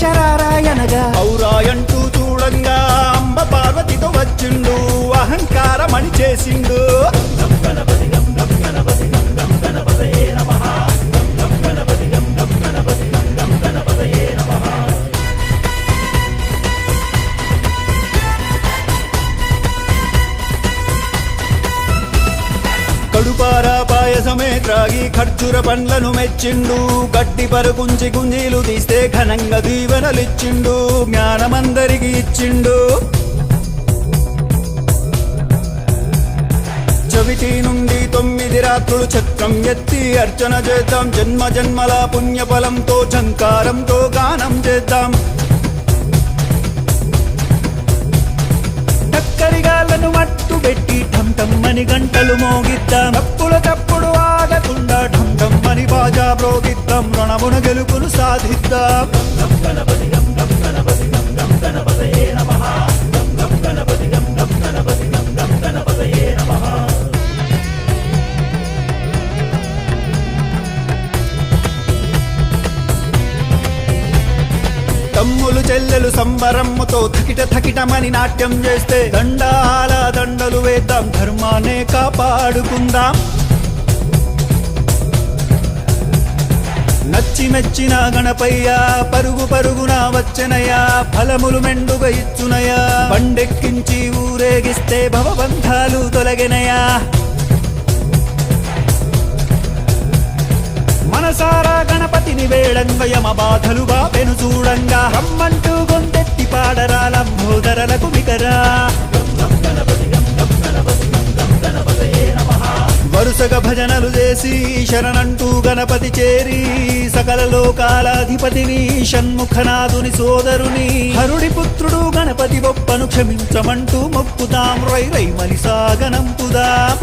శరారాయనగా ఔరాయంటూ చూడంగా అంబ పార్వతితో వచ్చిండు అహంకారమని చేసిండు. రసమే త్రాగి ఖర్జుర పండ్లను మెచ్చిండు. గట్టి పరుగుంచి గుంజీలు తీస్తే ఘనంగా దీవెనలిచ్చిండు. జ్ఞానమందరికి ఇచ్చిండు. చవితి నుండి తొమ్మిది రాత్రులు చక్రం ఎత్తి అర్చన చేద్దాం. జన్మ జన్మల పుణ్యఫలంతో చంకారంతో గానం చేద్దాం. టక్కరిగాళ్ళను మట్టు పెట్టి ఠం ఠం గంటలు మోగిద్దాం. ప్రోగిద్దాం రణమున గెలుపును సాధిద్దాం. తమ్ములు చెల్లెలు సంబరమ్మతో థకిట థకిటమని నాట్యం చేస్తే దండాల దండలు వేద్దాం. ధర్మాన్నే కాపాడుకుందాం. నచ్చి మెచ్చిన గణపయ్యా పరుగు పరుగున వచ్చనయా ఫలములు మెండుగ ఇచ్చునయా పండెక్కించి ఊరేగిస్తే భవబంధాలు తొలగినయా మనసారా గణపతిని వేళంగ యమ బాధలుగా పెను చూడంగా. రమ్మంటూ గొంతెత్తి పాడరా లంబోదరలకు వికరా. వరుసగా భజనలు చేసి శరణంటూ గణపతి చేరి సకల లోకాలాధిపతిని షణ్ముఖనాథుని సోదరుని హరుడి పుత్రుడు గణపతి బొప్పను క్షమించమంటూ మొక్కుతాం. రై రై మని సాగనంపుదాం